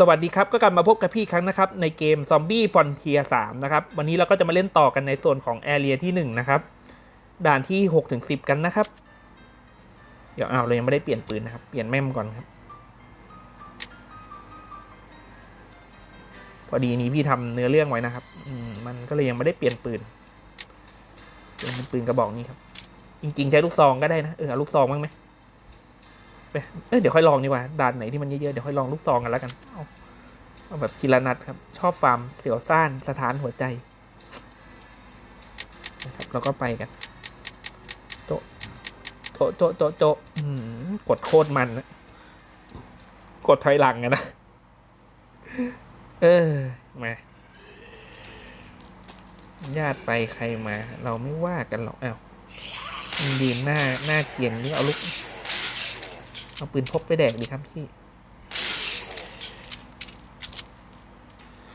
สวัสดีครับก็กลับมาพบกับพี่ครั้งนะครับในเกม Zombie Frontier 3นะครับวันนี้เราก็จะมาเล่นต่อกันในโซนของ Area ที่1นะครับด่านที่6ถึง10กันนะครับ เดี๋ยวเอาเรายังไม่ได้เปลี่ยนปืนนะครับ เปลี่ยนแม่มก่อนครับ พอดีนี้พี่ทำเนื้อเรื่องไว้นะครับอืมมันก็เลยยังไม่ได้เปลี่ยนปืนเปลี่ยนเป็นปืนกระบอกนี้ครับ จริง ๆ ใช้ลูกซองก็ได้นะเออลูกซองบ้างไหม ไปเอ้ยเดี๋ยวค่อยลองดีกว่าด่านไหนที่มันเยอะๆเดี๋ยวค่อยลองลูกซองกันแล้วกันเอาเอาแบบทีละนัดครับ ชอบฟาร์มเสียวซ่านสถานหัวใจนะครับแล้วก็ไปกัน โจะโจะโจะโจะโจะอืมกดโคตรมันนะกดถอยหลังอะนะ เออ มาญาติไปใครมา เราไม่ว่ากันหรอกอ้าวมันยืนหน้าหน้าเกียนนี่เอาลูก เอาปืนพกไปแดกดีครับพี่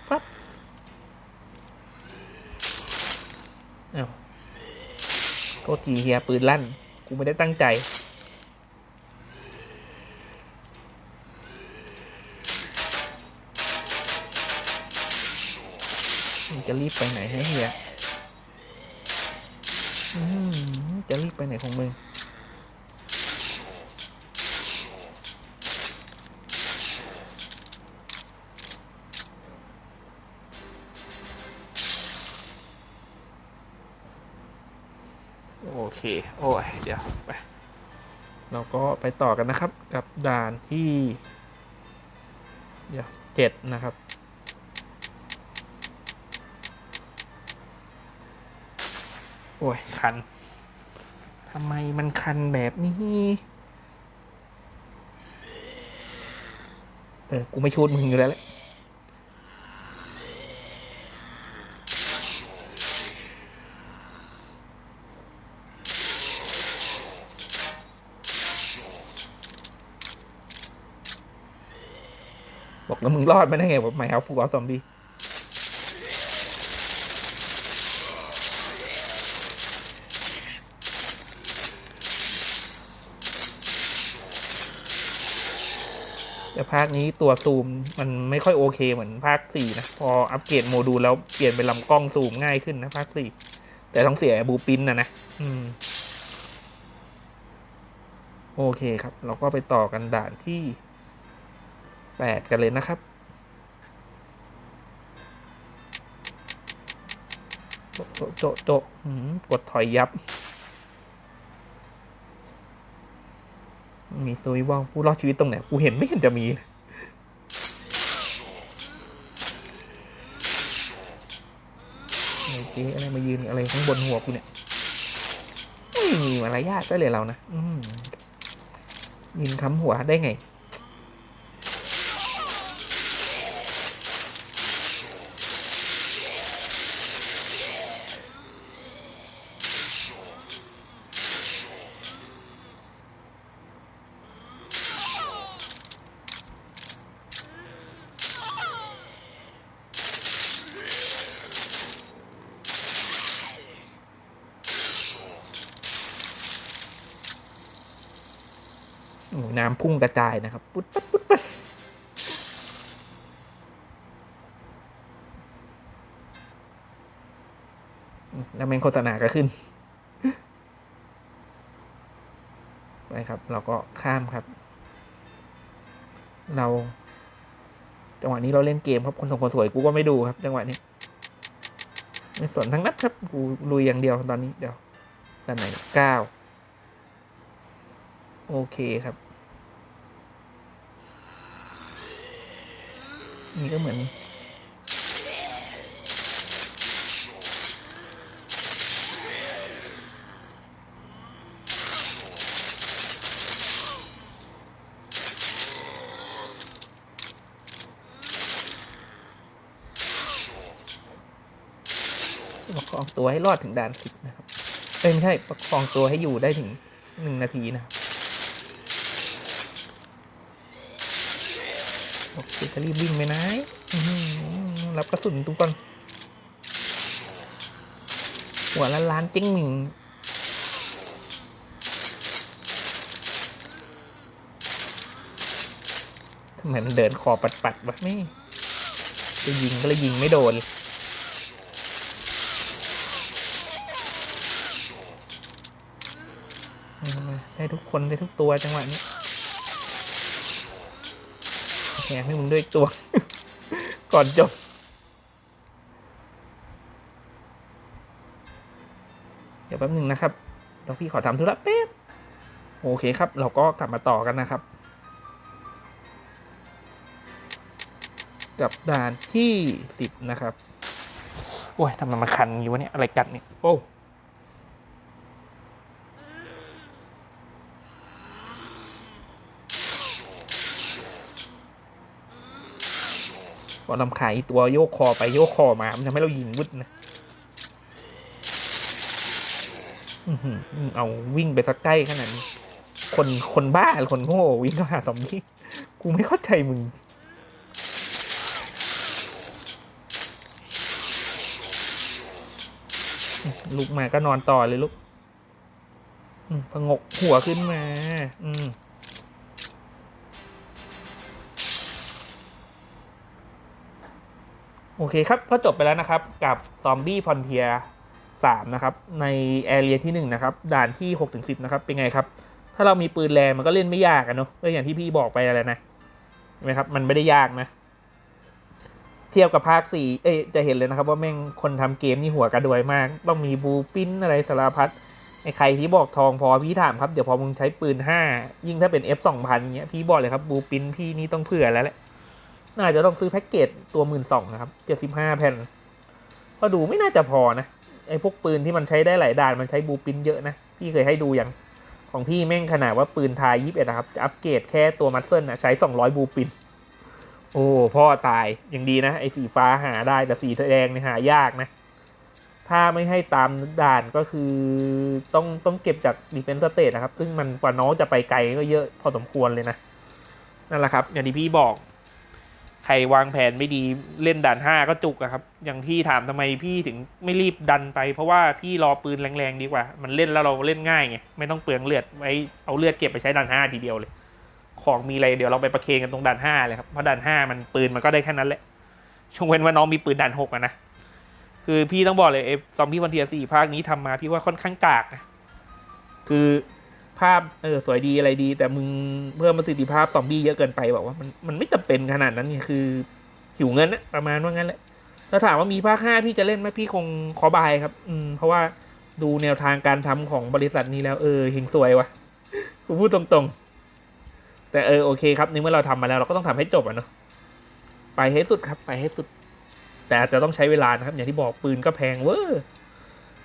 ฟับเอาวโทษทีเฮียปืนลั่น กูไม่ได้ตั้งใจ จะรีบไปไหนให้เฮียจะรีบไปไหนของมึง เค โอ้ย เดี๋ยวไปเราก็ไปต่อกันนะครับกับด่านที่ เดี๋ยวเจ็ดนะครับ โอ้ย คันทำไมมันคันแบบนี้ เออ กูไม่ชูดมึงอยู่แล้วแหละ บอกแล้วมึงรอดม่ได้ไงแบบไม่เอาฟูออซอมบี้แต่ภาคนี้ตัวซูมมันไม่ค่อยโอเคเหมือนภาคสี่นะ พออัปเกรดโมดูลแล้วเปลี่ยนเป็นลำกล้องซูมง่ายขึ้นนะภาคสี่แต่ต้องเสียบูปินนะนะ อืม โอเคครับ เราก็ไปต่อกันด่านที่ แปดกันเลยนะครับ โจโจโจโจหืมกดถอยยับ มีซุยว่าผู้รอดชีวิตตรงไหน กูเห็นไม่เห็นจะมีเลยไอ้เจ๊อะไรมายืนอะไรข้างบนหัวกูเนี่ยไม่มีมารยาทได้เลยเรานะ อืมยืนคำหัวได้ไง น้ำพุ่งกระจายนะครับ ปุ๊ดปั๊ดปุ๊ดปั๊ดแล้วเมนโฆษณาก็ขึ้น ไปครับ เราก็ข้ามครับ เรา จังหวะนี้เราเล่นเกมครับ คนสองคนสวยกูก็ไม่ดูครับ จังหวะนี้ ไม่สนทั้งนัดครับ กูลุยอย่างเดียวตอนนี้เดี๋ยวด้านไหนเก้า โอเคครับ นี่ก็เหมือน ประคองตัวให้รอดถึงด่านสิบนะครับ เอ้ยไม่ใช่ประคองตัวให้อยู่ได้ถึงหนึ่งนาทีนะครับ บอกจะรีบวิ่งไปไหนรับกระสุนทุกคนหัวล้านล้านจิ้งหมิงทำไมมันเดินคอปัดๆวะไม่จะยิงก็เลยยิงไม่โดน ได้ทุกคนได้ทุกตัวจังหวะนี้ แหมให้มึงด้วยตัว ก่อนจบเดี๋ยวแป๊บหนึ่งนะครับเดี๋ยวพี่ขอทำธุระแป๊บโอเคครับ เราก็กลับมาต่อกันนะครับ กับด่านที่สิบนะครับ โอ้ยทำไมมาคันอยู่วะเนี่ยอะไรกัดเนี่ยโอ้ พอลำขายตัวโยกคอไปโยกคอมา มันทำให้เรายิงวุดนะเอาวิ่งไปสักใกล้ขนาดนี้คนคนบ้าหรือคนโง่วิ่งเข้าหาซอมบี้กูไม่เข้าใจมึงลุกมาก็นอนต่อเลยลูกพงกหัวขึ้นมา อืม โอเคครับ ก็จบไปแล้วนะครับกับซอมบี้ฟอนเทียสามนะครับ ในแอเรียที่หนึ่งนะครับ ด่านที่หกถึงสิบนะครับ เป็นไงครับ ถ้าเรามีปืนแรงมันก็เล่นไม่ยากอะเนาะก็อย่างที่พี่บอกไปอะไรนะเห็นไหมครับ มันไม่ได้ยากนะ เทียบกับภาคสี่เอ้จะเห็นเลยนะครับ ว่าแม่งคนทำเกมนี่หัวกระดวยมาก ต้องมีบูปิ้นอะไรสารพัดไอ้ใครที่บอกทองพอพี่ถามครับ เดี๋ยวพอมึงใช้ปืนห้ายิ่งถ้าเป็น F สองพันเงี้ยพี่บอกเลยครับบูปิ้นพี่นี่ต้องเผื่อแล้วแหละ น่าจะต้องซื้อแพ็กเกจตัวหมื่นสองนะครับเจ็ดสิบห้าแผ่น ก็ดูไม่น่าจะพอนะ ไอ้พวกปืนที่มันใช้ได้หลายด่านมันใช้บูปินเยอะนะ พี่เคยให้ดูอย่างของพี่แม่งขนาดว่าปืนทายยี่สิบเอ็ดนะครับจะอัปเกรดแค่ตัวมัสเซิลนะใช้สองร้อยบูปิน โอ้พ่อตายอยังดีนะ ไอ้สีฟ้าหาได้แต่สีแดงเนี่ยหายากนะ ถ้าไม่ให้ตามด่านก็คือต้องต้องเก็บจากดีเฟน s ์สเต e นะครับ ซึ่งมันกว่าน้องจะไปไกลก็เยอะพอสมควรเลยนะ นั่นแหละครับ อย่างที่พี่บอก รวางแผนไม่ดีเล่นด่านห้าก็จุกอะครับ อย่างพี่ถามทำไมพี่ถึงไม่รีบดันไป เพราะว่าพี่รอปืนแรงๆดีกว่า มันเล่นแล้วเราเล่นง่ายไงไม่ต้องเปลืองเลือดไว้เอาเลือดเก็บไปใช้ด่านห้าทีเดียวเลย ของมีอะไรเดี๋ยวเราไปประเคนกันตรงด่านห้าเลยครับเพราะด่านห้ามันปืนมันก็ได้แค่นั้นแหละช่วงเว้นว่าน้องมีปืนด่านหกอะนะคือพี่ต้องบอกเลยเอฟซอมบี้วันเทียสี่ภาคนี้ทำมาพี่ว่าค่อนข้างกากนะคือ ภาพเออสวยดีอะไรดี แต่มึงเพิ่มประสิทธิภาพซอมบี้เยอะเกินไปบอกว่ามันมันไม่จำเป็นขนาดนั้นเนี่ยคือหิวเงินนะประมาณว่างั้นแหละถ้าถามว่ามีภาคห้าพี่จะเล่นไหมพี่คงขอบายครับ อืมเพราะว่าดูแนวทางการทำของบริษัทนี้แล้วเออหิงสวยวะกูพูดตรงๆ แต่เออโอเคครับในเมื่อเราทำมาแล้วเราก็ต้องทำให้จบอะเนาะไปให้สุดครับ ไปให้สุด แต่อาจจะต้องใช้เวลานะครับ อย่างที่บอกปืนก็แพงเวอร์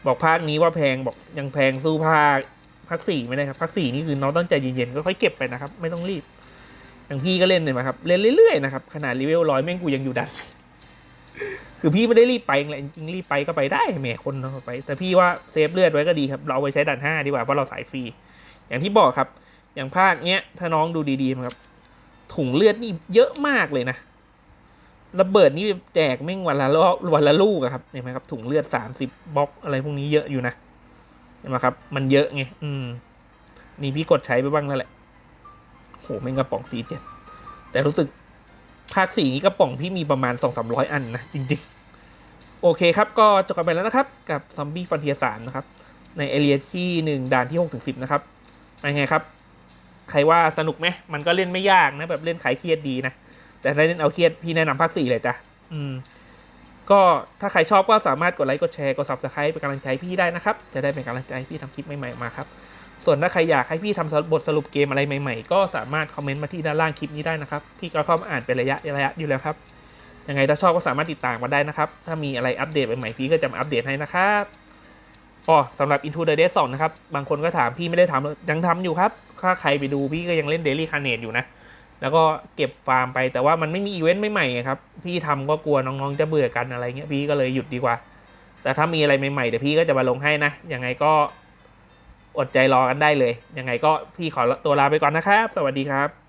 บอกภาคนี้ว่าแพงบอกยังแพงสู้ภาค ภาคสี่ไม่ได้ครับภาคสี่นี่คือน้องต้องใจเย็นๆก็ค่อยเก็บไปนะครับ ไม่ต้องรีบ อย่างพี่ก็เล่นเลยนะครับ เล่นเรื่อยๆนะครับขนาดรีเวลร้อยแม่งกูยังอยู่ดันคือพี่ไม่ได้รีบไปเองแหละจริงๆรีบไปก็ไปได้แหมคนเราไป แต่พี่ว่าเซฟเลือดไว้ก็ดีครับ เราไปใช้ดันห้าดีกว่าเพราะเราสายฟรี อย่างที่บอกครับ อย่างภาคเนี้ยถ้าน้องดูดีๆครับ ถุงเลือดนี่เยอะมากเลยนะระเบิดนี่แจกแม่งวันละรอบวันละลูกอะครับเห็นไหมครับถุงเลือดสามสิบบล็อกอะไรพวกนี้เยอะอยู่นะ เห็นไหมครับ มันเยอะไง อืมนี่พี่กดใช้ไปบ้างแล้วแหละ โหแม่งกระป๋องสีเจ็ดแต่รู้สึกภาคสี่นี้กระป๋องพี่มีประมาณสองสามร้อยอันนะ จริง ๆ โอเคครับ ก็จบกันไปแล้วนะครับ กับซอมบี้ฟันเทียสามนะครับ ในเอเรียที่หนึ่งด่านที่หกถึงสิบนะครับเป็นไงครับ ใครว่าสนุกไหม มันก็เล่นไม่ยากนะ แบบเล่นขายเครียดดีนะ แต่ถ้าเล่นเอาเครียดพี่แนะนำภาคสี่เลยจ้ะ อืม ก็ถ้าใครชอบก็สามารถกดไลค์กดแชร์กด subscribe เป็นกำลังใจพี่ได้นะครับ จะได้เป็นกำลังใจให้พี่ทำคลิปใหม่ๆมาครับ ส่วนถ้าใครอยากให้พี่ทำบทสรุปเกมอะไรใหม่ๆ ก็สามารถคอมเมนต์มาที่ด้านล่างคลิปนี้ได้นะครับ พี่ก็เข้ามาอ่านเป็นระยะระยะอยู่แล้วครับยังไงถ้าชอบก็สามารถติดตามมาได้นะครับ ถ้ามีอะไรอัปเดตใหม่ๆพี่ก็จะมาอัปเดตให้นะครับอ๋อสำหรับ Into the Dead 2 นะครับ บางคนก็ถามพี่ไม่ได้ทำยังทำอยู่ครับ ถ้าใครไปดูพี่ก็ยังเล่น Daily Carnage อยู่นะ แล้วก็เก็บฟาร์มไปแต่ว่ามันไม่มีอีเวนต์ใหม่ๆครับ พี่ทำก็กลัวน้องๆจะเบื่อกันอะไรเงี้ยพี่ก็เลยหยุดดีกว่า แต่ถ้ามีอะไรใหม่ๆเดี๋ยวพี่ก็จะมาลงให้นะยังไงก็อดใจรอกันได้เลย ยังไงก็พี่ขอตัวลาไปก่อนนะครับ สวัสดีครับ